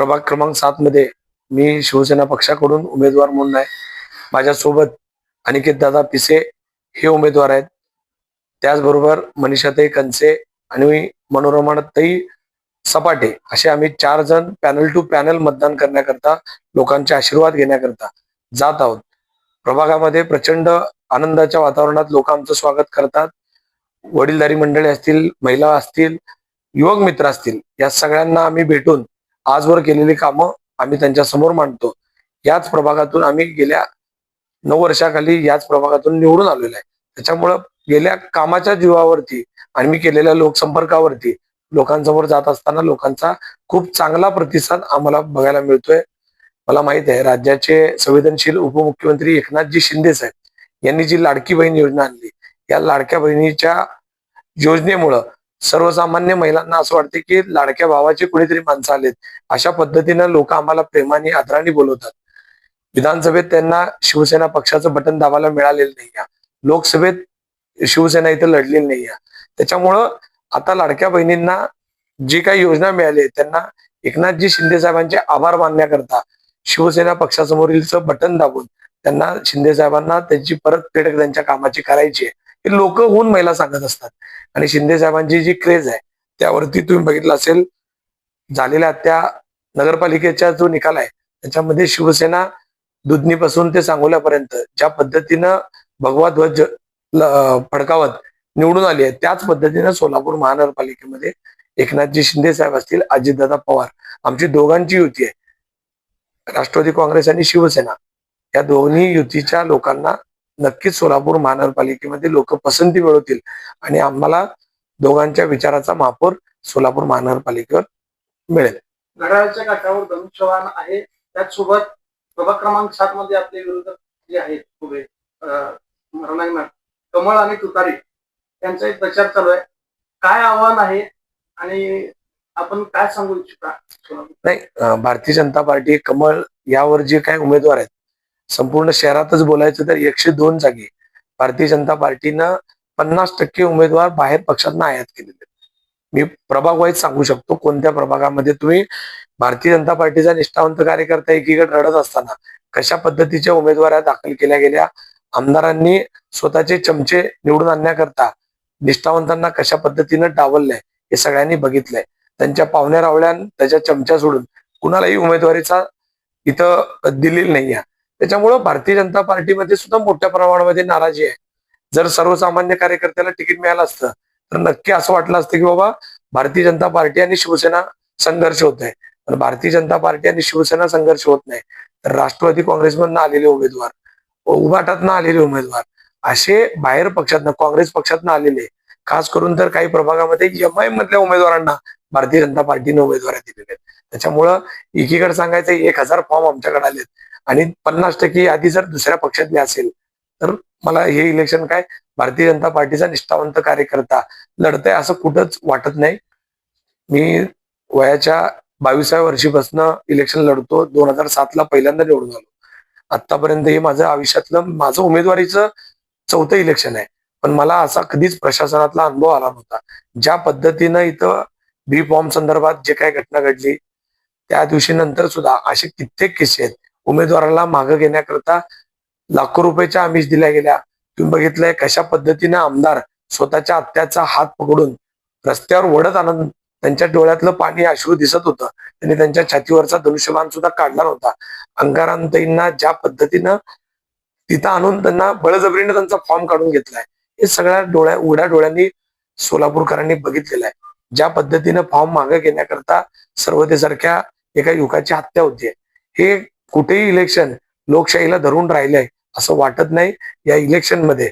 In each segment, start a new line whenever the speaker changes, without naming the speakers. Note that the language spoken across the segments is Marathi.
प्रभाग क्रमांक सात मध्ये मी शिवसेना पक्षाकडून उमेदवार म्हणून आहे. माझ्यासोबत अनिकेत दादा पिसे हे उमेदवार आहेत. त्याचबरोबर मनीषाताई कंसे आणि मनोरमाताई सपाटे असे आम्ही चार जण पॅनल टू पॅनल मतदान करण्याकरता लोकांचे आशीर्वाद घेण्याकरता जात आहोत. प्रभागामध्ये प्रचंड आनंदाच्या वातावरणात लोक आमचं स्वागत करतात. वडीलधारी मंडळी असतील महिला असतील युवक मित्र असतील या सगळ्यांना आम्ही भेटून आजवर केलेली कामं आम्ही त्यांच्यासमोर मांडतो. याच प्रभागातून आम्ही गेल्या नऊ वर्षाखाली याच प्रभागातून निवडून आलेलो आहे. त्याच्यामुळं गेल्या कामाच्या जीवावरती आणि मी केलेल्या लोकसंपर्कावरती लोकांसमोर जात असताना लोकांचा खूप चांगला प्रतिसाद आम्हाला बघायला मिळतोय. मला माहीत आहे राज्याचे संवेदनशील उपमुख्यमंत्री एकनाथजी शिंदे साहेब यांनी जी लाडकी बहीण योजना आणली या लाडक्या बहिणीच्या योजनेमुळं सर्वसामान्य महिलांना असं वाटते की लाडक्या भावाचे कुणीतरी माणसं आलेत. अशा पद्धतीनं लोक आम्हाला प्रेमाने आदराने बोलवतात. विधानसभेत त्यांना शिवसेना पक्षाचं बटन दाबायला मिळालेलं नाही लोकसभेत शिवसेना इथं लढलेली नाही त्याच्यामुळं आता लाडक्या बहिणींना जी काही योजना मिळाली त्यांना एकनाथजी शिंदे साहेबांचे आभार मानण्याकरता शिवसेना पक्षासमोरीलचं बटन दाबून त्यांना शिंदे साहेबांना त्यांची परतफेड त्यांच्या कामाची करायची आहे. हे लोक होऊन महिला सांगत असतात. आणि शिंदे साहेबांची जी क्रेज आहे त्यावरती तुम्ही बघितलं असेल झालेल्या त्या नगरपालिकेचा जो निकाल आहे त्याच्यामध्ये शिवसेना दुधनीपासून ते सांगोल्यापर्यंत ज्या पद्धतीनं भगवा ध्वज फडकावत निवडून आली आहे त्याच पद्धतीनं सोलापूर महानगरपालिकेमध्ये एकनाथजी शिंदे साहेब असतील अजितदादा पवार आमची दोघांची युती आहे. राष्ट्रवादी काँग्रेस आणि शिवसेना या दोन्ही युतीच्या लोकांना नक्कीच सोलापूर महानगरपालिकेमध्ये लोक पसंती मिळवतील. आणि आम्हाला दोघांच्या विचाराचा महापौर सोलापूर महानगरपालिकेवर मिळेल.
घड्याळाच्या काठावर धनुष्यवान आहे. त्याचसोबत प्रभाग क्रमांक सात मध्ये आपले विरोधक जे आहेत उभे कमळ आणि तुतारी यांचा एक प्रचार चालू आहे. काय आव्हान आहे आणि आपण काय सांगू इच्छिता?
नाही भारतीय जनता पार्टी कमळ यावर जे काही उमेदवार आहेत संपूर्ण शहरातच बोलायचं तर एकशे दोन जागी भारतीय जनता पार्टीनं पन्नास टक्के उमेदवार बाहेर पक्षातनं आयात केलेले. मी प्रभाग वाईज सांगू शकतो कोणत्या प्रभागामध्ये तुम्ही भारतीय जनता पार्टीचा निष्ठावंत कार्यकर्ता एकीकडे रडत असताना कशा पद्धतीच्या उमेदवारा दाखल केल्या गेल्या आमदारांनी स्वतःचे चमचे निवडून आणण्याकरता निष्ठावंतांना कशा पद्धतीनं डावललंय हे सगळ्यांनी बघितलंय. त्यांच्या पाहुण्या रावळ्यान त्याच्या चमच्या सोडून कुणालाही उमेदवारीचा इथं दिलेली नाही त्याच्यामुळं भारतीय जनता पार्टीमध्ये सुद्धा मोठ्या प्रमाणामध्ये नाराजी आहे. जर सर्वसामान्य कार्यकर्त्याला तिकीट मिळालं असतं तर नक्की असं वाटलं असतं की बाबा भारतीय जनता पार्टी आणि शिवसेना संघर्ष होत आहे पण भारतीय जनता पार्टी आणि शिवसेना संघर्ष होत नाही. तर राष्ट्रवादी काँग्रेसमधनं आलेले उमेदवार उभाटातनं आलेले उमेदवार असे बाहेर पक्षातनं काँग्रेस पक्षातनं आलेले खास करून तर काही प्रभागामध्ये एम आय मधल्या उमेदवारांना भारतीय जनता पार्टीने उमेदवार दिलेले आहेत. त्याच्यामुळं एकीकडे सांगायचं एक हजार फॉर्म आमच्याकडे आलेत. आणि पन्नास टक्के यादी जर दुसऱ्या पक्षातली असेल तर मला हे इलेक्शन काय? भारतीय जनता पार्टीचा निष्ठावंत कार्यकर्ता. लढतंय असं कुठंच वाटत नाही. मी वयाच्या बावीसाव्या वर्षीपासून इलेक्शन लढतो. दोन हजार सातला पहिल्यांदा निवडून आलो. आतापर्यंत हे माझं आयुष्यातलं माझं उमेदवारीचं चौथं इलेक्शन आहे. पण मला असा कधीच प्रशासनातला अनुभव आला नव्हता. ज्या पद्धतीनं इथं बी फॉर्म संदर्भात जे काही घटना घडली त्या दिवशी नंतर सुद्धा असे कित्येक किस्से आहेत. उमेदवाराला मागं घेण्याकरता लाखो रुपयाच्या आमिष दिल्या गेल्या. तुम्ही बघितलंय कशा पद्धतीने आमदार स्वतःच्या आत्याचा हात पकडून रस्त्यावर ओढत आणून त्यांच्या डोळ्यातलं पाणी अश्रू दिसत होतं. त्यांनी त्यांच्या छातीवरचा धनुष्यबाण सुद्धा काढला नव्हता. अंगारांताईंना ज्या पद्धतीनं तिथं आणून त्यांना बळजबरीने त्यांचा फॉर्म काढून घेतलाय हे सगळ्या डोळ्या उघड्या डोळ्यांनी सोलापूरकरांनी बघितलेलं आहे. ज्या पद्धतीनं फॉर्म मागे घेण्याकरता सर्वतेसारख्या एका युवकाची हत्या होतीये हे कुठेही इलेक्शन लोकशाहीला धरून राहिलंय असं वाटत नाही या इलेक्शनमध्ये.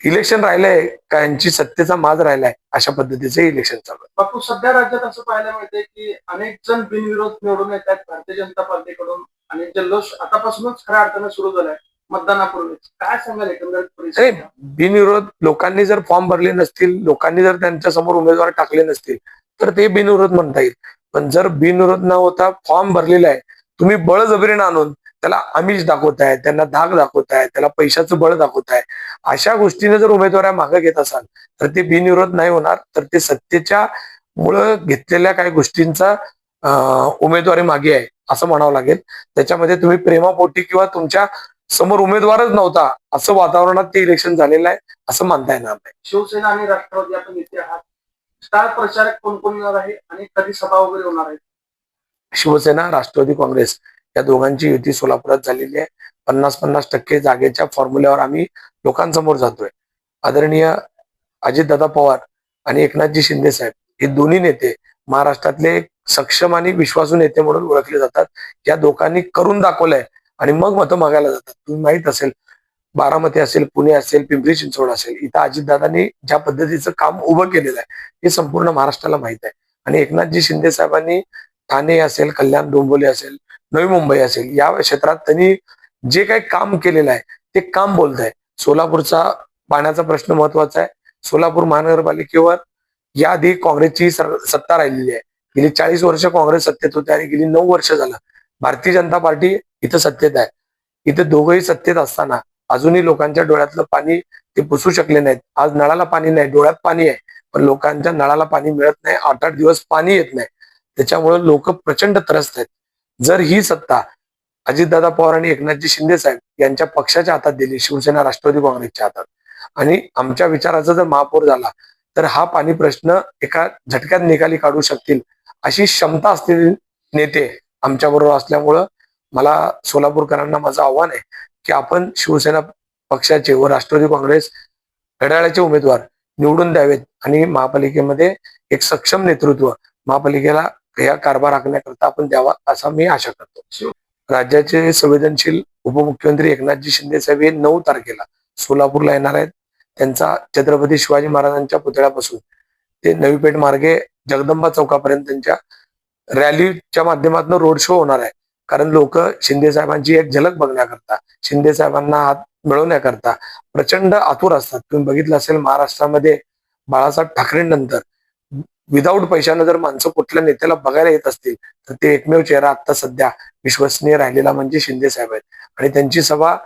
इलेक्शन राहिलंय का यांची सत्तेचा माज राहिलाय अशा पद्धतीचं इलेक्शन चालू आहे.
बापू सध्या राज्यात असं पाहायला मिळतंय की अनेक जण बिनविरोध निवडून येत आहेत भारतीय जनता पार्टीकडून. आणि जल्लोष आतापासूनच खऱ्या अर्थानं सुरू झालाय मतदानापूर्वीच. काय सांगाल एकंदरीत
बिनविरोध लोकांनी जर फॉर्म भरले नसतील लोकांनी जर त्यांच्यासमोर उमेदवार टाकले नसतील तर ते बिनविरोध म्हणता येईल. पण जर बिनविरोध न होता फॉर्म भरलेला आहे तुम्ही बळजबरीनं आणून त्याला आमिष दाखवताय त्यांना धाक दाखवताय त्याला पैशाचं बळ दाखवताय अशा गोष्टीने जर उमेदवारा मागे घेत असाल तर ते बिनविरोध नाही होणार तर ते सत्तेच्या मुळे घेतलेल्या काही गोष्टींचा उमेदवारी मागे आहे असं म्हणावं लागेल. त्याच्यामध्ये तुम्ही प्रेमापोटी किंवा तुमच्यासमोर उमेदवारच नव्हता असं वातावरणात ते इलेक्शन झालेलं आहे असं मानता येणार नाही.
शिवसेना आणि राष्ट्रवादी आपण इतिहास स्टार प्रचारक कोण कोण येणार आहे आणि कधी सभा वगैरे होणार आहे?
शिवसेना राष्ट्रवादी काँग्रेस या दोघांची युती सोलापुरात झालेली आहे. पन्नास पन्नास टक्के जागेच्या फॉर्म्युल्यावर आम्ही लोकांसमोर जातोय. आदरणीय अजितदादा पवार आणि एकनाथजी शिंदे साहेब हे दोन्ही नेते महाराष्ट्रातले सक्षम आणि विश्वासू नेते म्हणून ओळखले जातात. या दोघांनी करून दाखवलंय आणि मग मतं मागायला जातात. तुम्ही माहीत असेल बारामती असेल पुणे असेल पिंपरी चिंचवड असेल इथं अजितदादांनी ज्या पद्धतीचं काम उभं केलेलं आहे हे संपूर्ण महाराष्ट्राला माहीत आहे. आणि एकनाथजी शिंदे साहेबांनी ठाणे असेल कल्याण डोंबोली असेल नवी मुंबई असेल या क्षेत्रात त्यांनी जे काही काम केलेलं आहे ते काम बोलत आहे. सोलापूरचा पाण्याचा प्रश्न महत्त्वाचा आहे. सोलापूर महानगरपालिकेवर याआधी काँग्रेसची सत्ता राहिलेली आहे. गेली चाळीस वर्ष काँग्रेस सत्तेत होते आणि गेली नऊ वर्ष झालं. भारतीय जनता पार्टी इथं सत्तेत आहे. इथे दोघंही सत्तेत असताना अजूनही लोकांच्या डोळ्यातलं पाणी ते पुसू शकले नाहीत. आज नळाला पाणी नाही डोळ्यात पाणी आहे. पण लोकांच्या नळाला पाणी मिळत नाही आठ आठ दिवस पाणी येत नाही. त्याच्यामुळे लोक प्रचंड त्रस्त आहेत. जर ही सत्ता अजितदादा पवार आणि एकनाथजी शिंदे साहेब यांच्या पक्षाच्या हातात दिली शिवसेना राष्ट्रवादी काँग्रेसच्या हातात आणि आमच्या विचाराचा जर महापौर झाला तर हा पाणी प्रश्न एका झटक्यात निकाली काढू शकतील अशी क्षमता असलेले नेते आमच्या बरोबर असल्यामुळं मला सोलापूरकरांना माझं आव्हान आहे की आपण शिवसेना पक्षाचे व राष्ट्रवादी काँग्रेस घड्याळाचे उमेदवार निवडून द्यावेत आणि महापालिकेमध्ये एक सक्षम नेतृत्व महापालिकेला या कारभार आखण्याकरता आपण द्यावा असा मी आशा करतो. राज्याचे संवेदनशील उपमुख्यमंत्री एकनाथजी शिंदे साहेब हे नऊ तारखेला सोलापूरला येणार आहेत. त्यांचा छत्रपती शिवाजी महाराजांच्या पुतळ्यापासून ते नवी पेठ मार्गे जगदंबा चौकापर्यंत त्यांच्या रॅलीच्या माध्यमातून रोड शो होणार आहे. कारण लोक शिंदे साहेबांची एक झलक बघण्याकरता शिंदे साहेबांना हात मिळवण्याकरता प्रचंड आतुर असतात. तुम्ही बघितलं असेल महाराष्ट्रामध्ये बाळासाहेब ठाकरेंनंतर विदाऊट पैशानं जर माणसं कुठल्या नेत्याला बघायला येत असतील तर ते एकमेव चेहरा आता सध्या विश्वसनीय राहिलेला म्हणजे शिंदे साहेब आहेत. आणि त्यांची सभा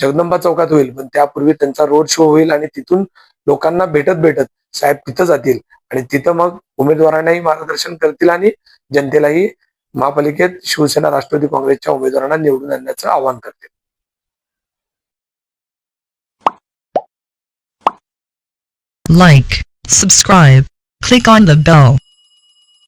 जगदंबा चौकात होईल पण त्यापूर्वी त्यांचा रोड शो होईल आणि तिथून लोकांना भेटत भेटत साहेब तिथं जातील. आणि तिथं मग उमेदवारांनाही मार्गदर्शन करतील आणि जनतेलाही महापालिकेत शिवसेना राष्ट्रवादी काँग्रेसच्या उमेदवारांना निवडून आणण्याचं आवाहन करते
like, subscribe, click on the bell.